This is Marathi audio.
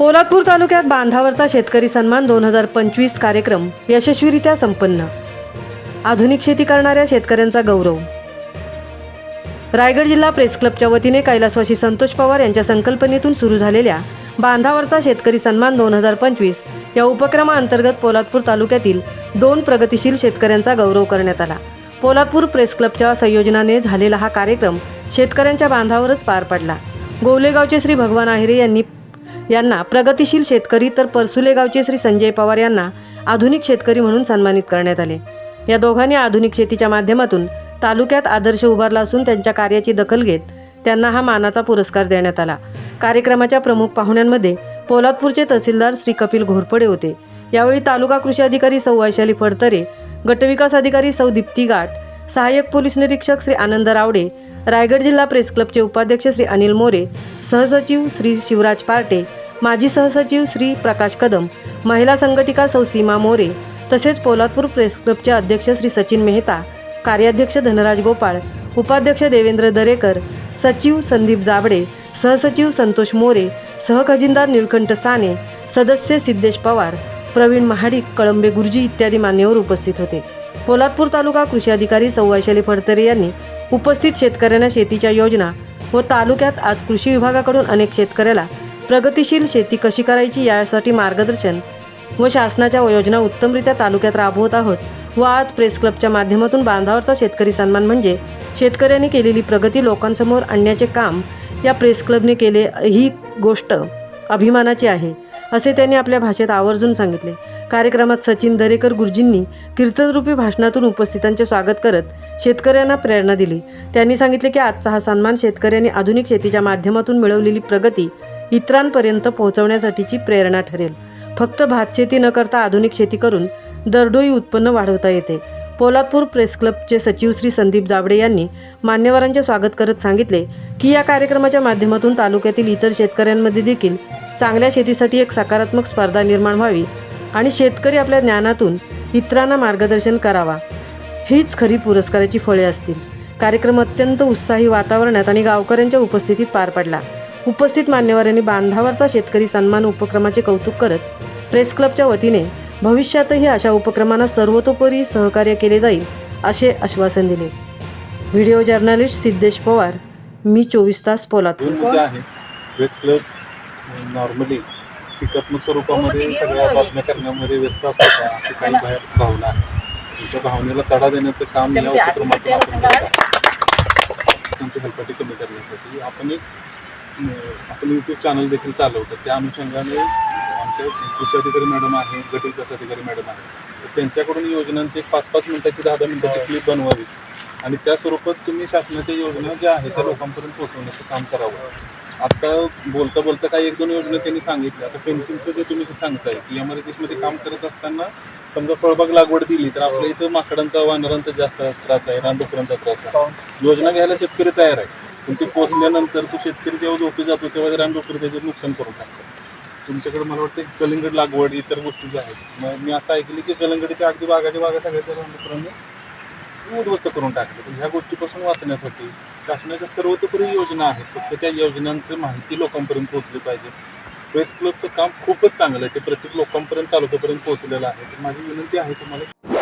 पोलादपूर तालुक्यात बांधावरचा शेतकरी सन्मान दोन हजार पंचवीस कार्यक्रम यशस्वीरित्या संपन्न. आधुनिक शेती करणाऱ्या शेतकऱ्यांचा गौरव. रायगड जिल्हा प्रेस क्लबच्या वतीने कैलासवासी संतोष पवार यांच्या संकल्पनेतून सुरू झालेल्या बांधावरचा शेतकरी सन्मान दोन हजार पंचवीस या उपक्रमाअंतर्गत पोलादपूर तालुक्यातील दोन प्रगतिशील शेतकऱ्यांचा गौरव करण्यात आला. पोलादपूर प्रेस क्लबच्या संयोजनाने झालेला हा कार्यक्रम शेतकऱ्यांच्या बांधावरच पार पडला. गोवलेगावचे श्री भगवान आहिरे यांनी यांना प्रगतिशील शेतकरी तर परसुले गावचे श्री संजय पवार यांना आधुनिक शेतकरी म्हणून सन्मानित करण्यात आले. या दोघांनी आधुनिक शेतीच्या माध्यमातून तालुक्यात आदर्श उभारला असून त्यांच्या कार्याची दखल घेत त्यांना हा मानाचा पुरस्कार देण्यात आला. कार्यक्रमाच्या प्रमुख पाहुण्यांमध्ये पोलादपूरचे तहसीलदार श्री कपिल घोरपडे होते. यावेळी तालुका कृषी अधिकारी सौ वैशाली फडतरे गटविकास अधिकारी सौ दीप्ती गाठ सहाय्यक पोलीस निरीक्षक श्री आनंद रावडे रायगड जिल्हा प्रेस क्लबचे उपाध्यक्ष श्री अनिल मोरे सहसचिव श्री शिवराज पार्टे माजी सहसचिव श्री प्रकाश कदम महिला संघटिका सौ सीमा मोरे तसेच पोलादपूर प्रेस क्लबचे अध्यक्ष श्री सचिन मेहता कार्याध्यक्ष धनराज गोपाळ उपाध्यक्ष देवेंद्र दरेकर सचिव संदीप जाबडे सहसचिव संतोष मोरे सहखजिनदार निळकंठ साने सदस्य सिद्धेश पवार प्रवीण महाडिक कळंबे गुरुजी इत्यादी मान्यवर उपस्थित होते. पोलादपूर तालुका कृषी अधिकारी सौ फडतरे यांनी उपस्थित शेतकऱ्यांना शेतीच्या योजना व तालुक्यात आज कृषी विभागाकडून अनेक शेतकऱ्याला प्रगतिशील शेती कशी करायची यासाठी मार्गदर्शन व शासनाच्या योजना उत्तमरित्या तालुक्यात राबवत आहोत व आज प्रेस क्लबच्या माध्यमातून बांधावरचा शेतकरी सन्मान म्हणजे शेतकऱ्यांनी केलेली प्रगती लोकांसमोर आणण्याचे काम या प्रेस क्लबने केले ही गोष्ट अभिमानाची आहे असे त्यांनी आपल्या भाषेत आवर्जून सांगितले. कार्यक्रमात सचिन दरेकर गुरुजींनी कीर्तनरूपी भाषणातून उपस्थितांचे स्वागत करत शेतकऱ्यांना प्रेरणा दिली. त्यांनी सांगितले की आजचा हा सन्मान शेतकऱ्यांनी आधुनिक शेतीच्या माध्यमातून मिळवलेली प्रगती इतरांपर्यंत पोहोचवण्यासाठीची प्रेरणा ठरेल. फक्त भातशेती न करता आधुनिक शेती करून दरडोई उत्पन्न वाढवता येते. पोलादपूर प्रेस क्लबचे सचिव श्री संदीप जाबडे यांनी मान्यवरांचे स्वागत करत सांगितले की या कार्यक्रमाच्या माध्यमातून तालुक्यातील इतर शेतकऱ्यांमध्ये देखील चांगल्या शेतीसाठी एक सकारात्मक स्पर्धा निर्माण व्हावी आणि शेतकरी आपल्या ज्ञानातून इतरांना मार्गदर्शन करावा. हीच खरी पुरस्काराची फळे असतील. कार्यक्रम अत्यंत उत्साही वातावरणात आणि गावकऱ्यांच्या उपस्थितीत पार पडला. उपस्थित मान्यवरांनी बांधावरचा शेतकरी सन्मान उपक्रमाचे कौतुक करत प्रेस क्लबच्या वतीने भविष्यातही अशा उपक्रमांना सर्वतोपरी सहकार्य केले जाईल असे आश्वासन दिले. व्हिडिओ जर्नलिस्ट सिद्धेश पवार मी चोवीस तास पोलादपूर दोन प्रेस क्लब नॉर्मली टीकात्मक स्वरूपामध्ये सगळ्या बातम्या करण्यामध्ये व्यस्त असतो अशी काही बाहेर भावना आहे. त्या भावनेला तडा देण्याचं काम या उपक्रमातून आपण करत आहोत. त्यांची हेल्पटी कमी करण्यासाठी आपण एक आपण यूट्यूब चॅनल देखील चालवतो. त्या अनुषंगाने आमचे कृषी अधिकारी मॅडम आहे गट विकास अधिकारी मॅडम आहे. तर त्यांच्याकडून योजनांची एक पाच पाच मिनिटाची दहा दहा मिनिटाची क्लिप बनवावी. आणि त्या स्वरूपात तुम्ही शासनाच्या योजना ज्या आहेत त्या लोकांपर्यंत पोहोचवण्याचं काम करावं. आता बोलता बोलता काही एक दोन योजना त्यांनी सांगितल्या. आता पेन्सिलचं जे तुम्ही सांगताय की एममध्ये काम करत असताना समजा फळबाग लागवड दिली तर आपल्या इथं माकडांचा वानरांचा जास्त त्रास आहे रानडुकरांचा त्रास आहे. योजना घ्यायला शेतकरी तयार आहे. पण ते पोचल्यानंतर तो शेतकरी जेव्हा झोपी जातो तेव्हा रानडुकर त्याचं नुकसान करून टाकतात. तुमच्याकडे मला वाटतं कलिंगड लागवड इतर गोष्टी ज्या आहेत मग मी असं ऐकलं की कलिंगडच्या अगदी बागाच्या बागा सगळ्या रानडुकरांनी उद्ध्वस्त करून टाकले. तर ह्या गोष्टीपासून वाचण्यासाठी शासनाच्या सर्वतोपरी योजना आहेत. फक्त त्या योजनांचं माहिती लोकांपर्यंत पोहोचली पाहिजे. प्रेस क्लबचं काम खूपच चांगलं आहे. ते प्रत्येक लोकांपर्यंत तालुक्यापर्यंत पोहोचलेलं आहे. तर माझी विनंती आहे तुम्हाला